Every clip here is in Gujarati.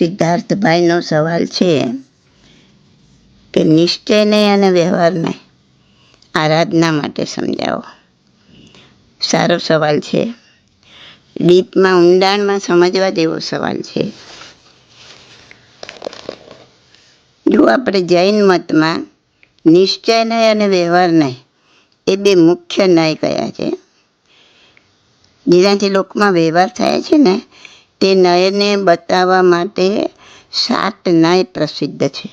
સિદ્ધાર્થભાઈનો સવાલ છે કે નિશ્ચયને અને વ્યવહારને આરાધના માટે સમજાવો. સારો સવાલ છે. ડીપમાં ઊંડાણમાં સમજવા જેવો સવાલ છે. જો આપણે જૈન મતમાં નિશ્ચય નહીં અને વ્યવહાર નહીં એ બે મુખ્ય ન્યાય કયા છે? જેનાથી લોકમાં વ્યવહાર થાય છે ને તે નયને બતાવવા માટે સાત નય પ્રસિદ્ધ છે.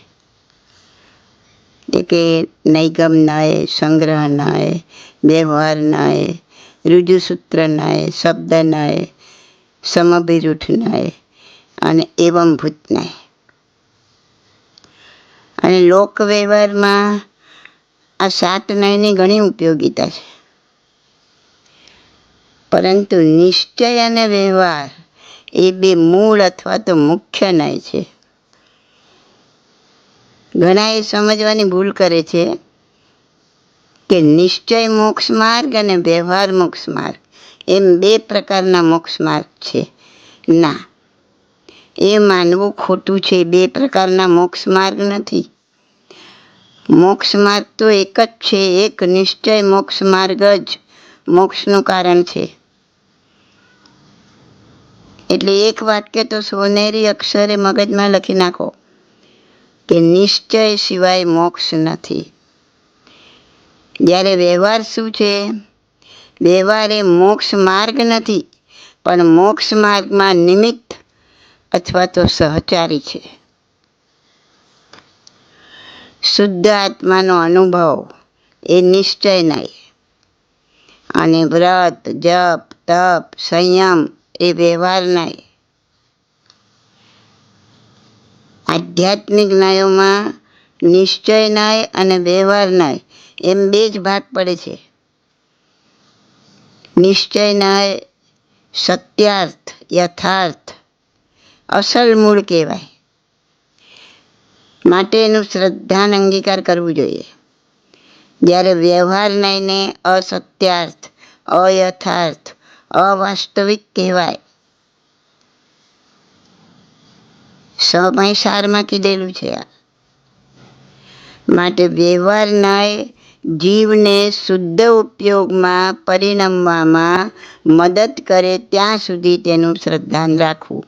એટલે કે નૈગમ નય, સંગ્રહ નય, વ્યવહાર નય, રુજુસૂત્ર નય, શબ્દ નય સમભિરૂઠ નય અને એવમ ભૂત નય. અને લોક વ્યવહારમાં આ સાત નયની ઘણી ઉપયોગીતા છે. પરંતુ નિશ્ચય અને વ્યવહાર એ બે મૂળ અથવા તો મુખ્ય નય છે. ઘણા એ સમજવાની ભૂલ કરે છે કે નિશ્ચય મોક્ષ માર્ગ અને વ્યવહાર મોક્ષ માર્ગ એમ બે પ્રકારના મોક્ષ માર્ગ છે. ના, એ માનવું ખોટું છે બે પ્રકારના મોક્ષ માર્ગ નથી. મોક્ષ માર્ગ તો એક જ છે, એક નિશ્ચય મોક્ષ માર્ગ જ મોક્ષનું કારણ છે. એટલે એક વાક્ય તો સોનેરી અક્ષરે મગજમાં લખી નાખો કે નિશ્ચય સિવાય મોક્ષ નથી. જ્યારે વ્યવહાર શું છે? વ્યવહાર એ મોક્ષ માર્ગ નથી, પણ મોક્ષ માર્ગમાં નિમિત્ત અથવા તો સહચારી છે. શુદ્ધ આત્માનો અનુભવ એ નિશ્ચય નહીં. અને વ્રત, જપ, તપ, સંયમ એ વ્યવહાર નાય આધ્યાત્મિક ન્યાયોમાં નિશ્ચય ન્યાય અને વ્યવહાર ન્યાય એમ બે જ ભાગ પડે છે. નિશ્ચય ન્યાય સત્યાર્થ, યથાર્થ, અસલ મૂળ કહેવાય. માટે એનું શ્રદ્ધાન અંગીકાર કરવું જોઈએ. જ્યારે વ્યવહાર ન્યાયને અસત્યાર્થ, અયથાર્થ અવાસ્તવિક કહેવાય. સમય સારમાં કીધેલું છે આ. માટે વ્યવહાર ન્યાય જીવને શુદ્ધ ઉપયોગમાં પરિણમવામાં મદદ કરે ત્યાં સુધી તેનું શ્રદ્ધાન રાખવું.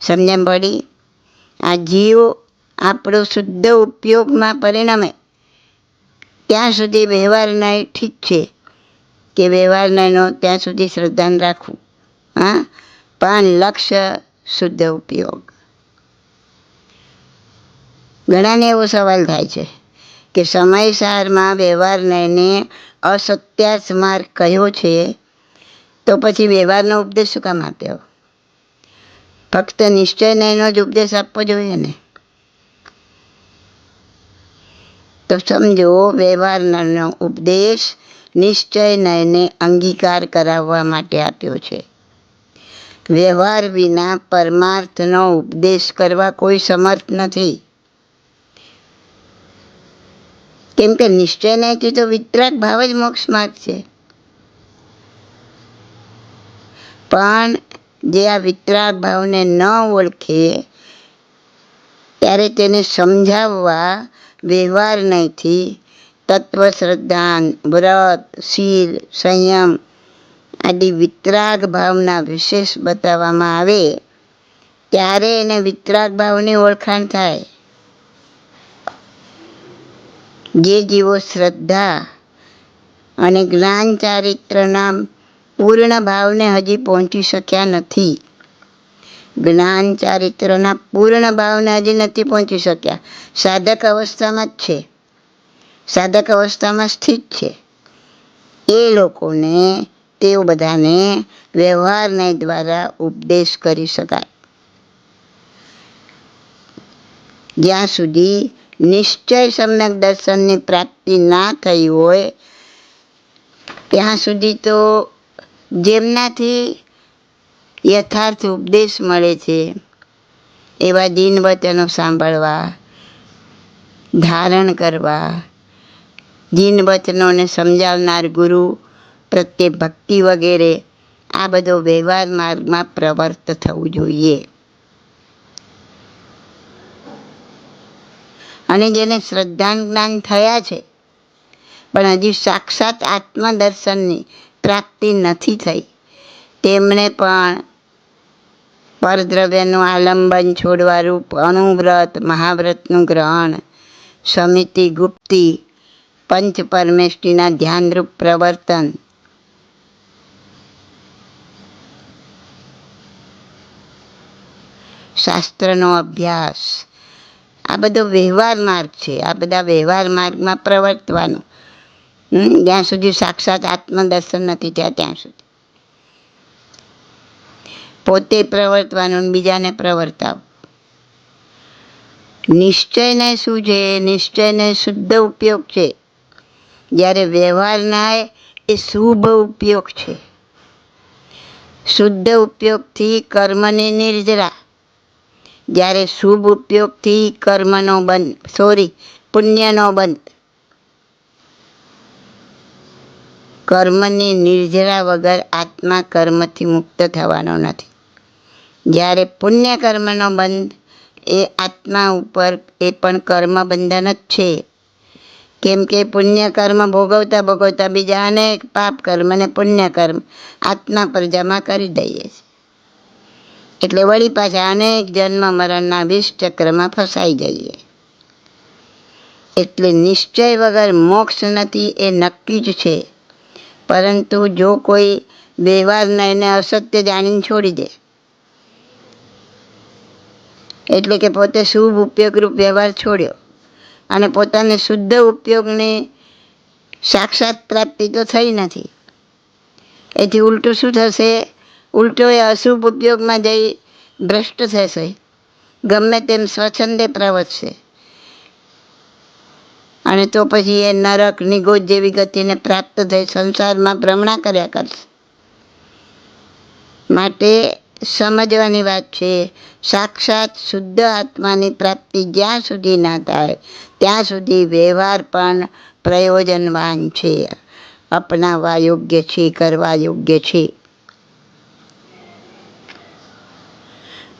સમજણ પડી? આ જીવ આપણો શુદ્ધ ઉપયોગમાં પરિણમે. ત્યાં સુધી વ્યવહાર ન્યાય ઠીક છે. કે વ્યવહાર ન્યાયનો ત્યાં સુધી શ્રદ્ધાન રાખવું. હા? પણ લક્ષ્ય શુદ્ધ ઉપયોગ. ઘણાને એવો સવાલ થાય છે કે સમયસારમાં નયને અસત્યાર્થ માર્ગ કયો છે? તો પછી વ્યવહારનો ઉપદેશ શું કામ આપ્યો ફક્ત નિશ્ચય ન્યાયનો જ ઉપદેશ આપવો જોઈએ ને? તો સમજો વ્યવહારનો ઉપદેશ નિશ્ચય ન્યાયને અંગીકાર કરાવવા માટે આપ્યો છે. વ્યવહાર વિના પરમાર્થનો ઉપદેશ કરવા કોઈ સમર્થ નથી. કેમ કે નિશ્ચય નહીંથી તો વિતરાગ ભાવ જ મોક્ષ માર્ગ છે. પણ જે આ વિતરાગ ભાવને ન ઓળખે, ત્યારે તેને સમજાવવા વ્યવહાર નહીંથી તત્વ શ્રદ્ધાન વ્રત, શીલ, સંયમ આદિ વિતરાગ ભાવના વિશેષ બતાવવામાં આવે, ત્યારે એને વિતરાગ ભાવની ઓળખાણ થાય. જે જીવો શ્રદ્ધા અને જ્ઞાન ચારિત્રના પૂર્ણ ભાવને હજી પહોંચી શક્યા નથી. જ્ઞાન ચારિત્રના પૂર્ણ ભાવને હજી નથી પહોંચી શક્યા. સાધક અવસ્થામાં જ છે. સાધક અવસ્થામાં સ્થિત છે. એ લોકોને, તેઓ બધાને વ્યવહારને દ્વારા ઉપદેશ કરી શકાય. જ્યાં સુધી નિશ્ચય સમ્યક દર્શનની પ્રાપ્તિ ના થઈ હોય, ત્યાં સુધી તો જેમનાથી યથાર્થ ઉપદેશ મળે છે, એવા દિન વચનો સાંભળવા, ધારણ કરવા જીન વચનોને સમજાવનાર ગુરુ, પ્રત્યે ભક્તિ વગેરે, આ બધો વ્યવહાર માર્ગમાં પ્રવર્ત થવું જોઈએ. અને જેને શ્રદ્ધાજ્ઞાન થયા છે, પણ હજી સાક્ષાત આત્મદર્શનની પ્રાપ્તિ નથી થઈ. તેમણે પણ પરદ્રવ્યનું આલંબન છોડવા રૂપ અણુવ્રત મહાવ્રતનું ગ્રહણ, સમિતિ ગુપ્તી પંચ પરમેષ્ટિના ધ્યાનરૂપ પ્રવર્તન. શાસ્ત્રનો અભ્યાસ. આ બધો વ્યવહાર માર્ગ છે. આ બધા વ્યવહાર માર્ગમાં પ્રવર્તવાનું. જ્યાં સુધી સાક્ષાત આત્મદર્શન નથી, ત્યાં ત્યાં સુધી. પોતે પ્રવર્તવાનું બીજાને પ્રવર્તાવ. નિશ્ચયને શું છે? નિશ્ચયને શુદ્ધ ઉપયોગ છે. જ્યારે વ્યવહારના એ શુભ ઉપયોગ છે. શુદ્ધ ઉપયોગથી કર્મની નિર્જરા. જ્યારે શુભ ઉપયોગથી કર્મનો બંધ સોરી પુણ્યનો બંધ. કર્મની નિર્જરા વગર આત્મા કર્મથી મુક્ત થવાનો નથી. જ્યારે પુણ્ય કર્મનો બંધ, એ આત્મા ઉપર, એ પણ કર્મ બંધન જ છે. કેમ કે પુણ્ય કર્મ ભોગવતા ભોગવતા બીજા અનેક પાપ કર્મ અને પુણ્ય કર્મ આત્મા પર જમા કરી દઈએ છીએ. એટલે વળી પાછા અનેક જન્મ મરણના વિષ ચક્રમાં ફસાઈ જઈએ. એટલે નિશ્ચય વગર મોક્ષ નથી એ નક્કી જ છે. પરંતુ જો કોઈ વ્યવહારના એને અસત્ય જાણીને છોડી દે. એટલે કે પોતે શુભ, ઉપયોગરૂપ વ્યવહાર છોડ્યો. અને પોતાને શુદ્ધ ઉપયોગની સાક્ષાત પ્રાપ્તિ તો થઈ નથી. એથી ઉલટું શું થશે? ઉલટો એ અશુભ ઉપયોગમાં જઈ ભ્રષ્ટ થશે. ગમે તેમ સ્વચ્છંદે પ્રવર્તશે અને તો પછી એ નરક નિગોજ જેવી ગતિને પ્રાપ્ત થઈ સંસારમાં ભ્રમણા કર્યા કરશે. માટે સમજવાની વાત છે. સાક્ષાત શુદ્ધ આત્માની પ્રાપ્તિ જ્યાં સુધી ના થાય, ત્યાં સુધી વ્યવહાર પણ પ્રયોજનવાન છે. અપનાવવા યોગ્ય છે, કરવા યોગ્ય છે.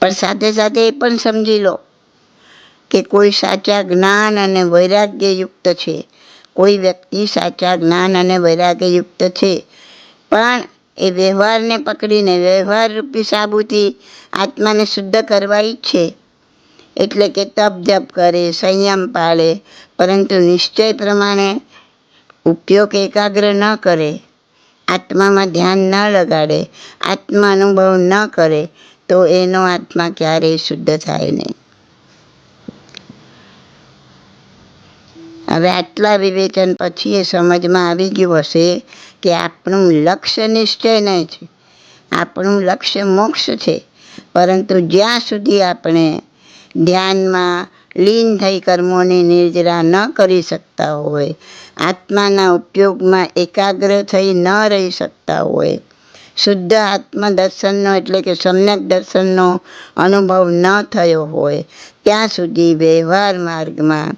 પણ સાથે સાથે એ પણ સમજી લો કે કોઈ સાચા જ્ઞાન અને વૈરાગ્યયુક્ત છે. કોઈ વ્યક્તિ સાચા જ્ઞાન અને વૈરાગ્યયુક્ત છે. પણ એ વ્યવહારને પકડીને વ્યવહાર રૂપી સાબુથી આત્માને શુદ્ધ કરવા ઈચ્છે. એટલે કે તપ જપ કરે, સંયમ પાળે, પરંતુ નિશ્ચય પ્રમાણે ઉપયોગ એકાગ્ર ન કરે. આત્મામાં ધ્યાન ન લગાડે આત્મા અનુભવ ન કરે, તો એનો આત્મા ક્યારેય શુદ્ધ થાય નહીં. હવે આટલા વિવેચન પછી એ સમજમાં આવી ગયું હશે કે આપણું લક્ષ્ય નિશ્ચય નહીં છે. આપણું લક્ષ્ય મોક્ષ છે. પરંતુ જ્યાં સુધી આપણે ધ્યાનમાં લીન થઈ કર્મોની નિર્જરા ન કરી શકતા હોય, આત્માના ઉપયોગમાં એકાગ્ર થઈ ન રહી શકતા હોય, શુદ્ધ આત્મદર્શનનો એટલે કે સમ્યક દર્શનનો અનુભવ ન થયો હોય, ત્યાં સુધી વ્યવહાર માર્ગમાં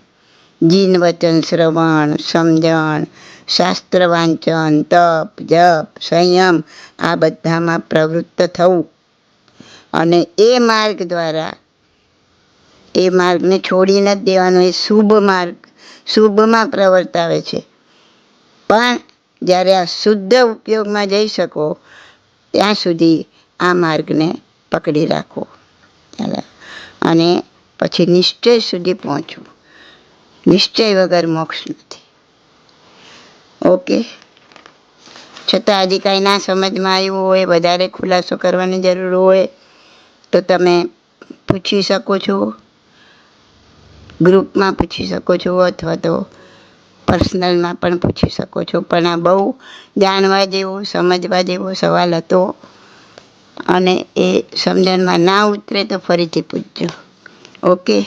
જીન વચન શ્રવણ, સમજણ શાસ્ત્ર વાંચન તપ, જપ, સંયમ, આ બધામાં પ્રવૃત્ત થવું. અને એ માર્ગ દ્વારા, એ માર્ગને છોડી નથી દેવાનો એ શુભ માર્ગ, શુભમાં પ્રવર્તાવે છે. પણ જ્યારે આ શુદ્ધ ઉપયોગમાં જઈ શકો, ત્યાં સુધી આ માર્ગને પકડી રાખો. અને પછી નિશ્ચય સુધી પહોંચવું. નિશ્ચય વગર મોક્ષ નથી. ઓકે? છતાં હજી કાંઈ ના સમજમાં આવ્યું હોય, વધારે ખુલાસો કરવાની જરૂર હોય, તો તમે પૂછી શકો છો. ગ્રુપમાં પૂછી શકો છો અથવા તો પર્સનલમાં પણ પૂછી શકો છો. પણ આ બહુ જાણવા જેવો, સમજવા જેવો સવાલ હતો. અને એ સમજણમાં ના ઉતરે તો ફરીથી પૂછજો. ઓકે?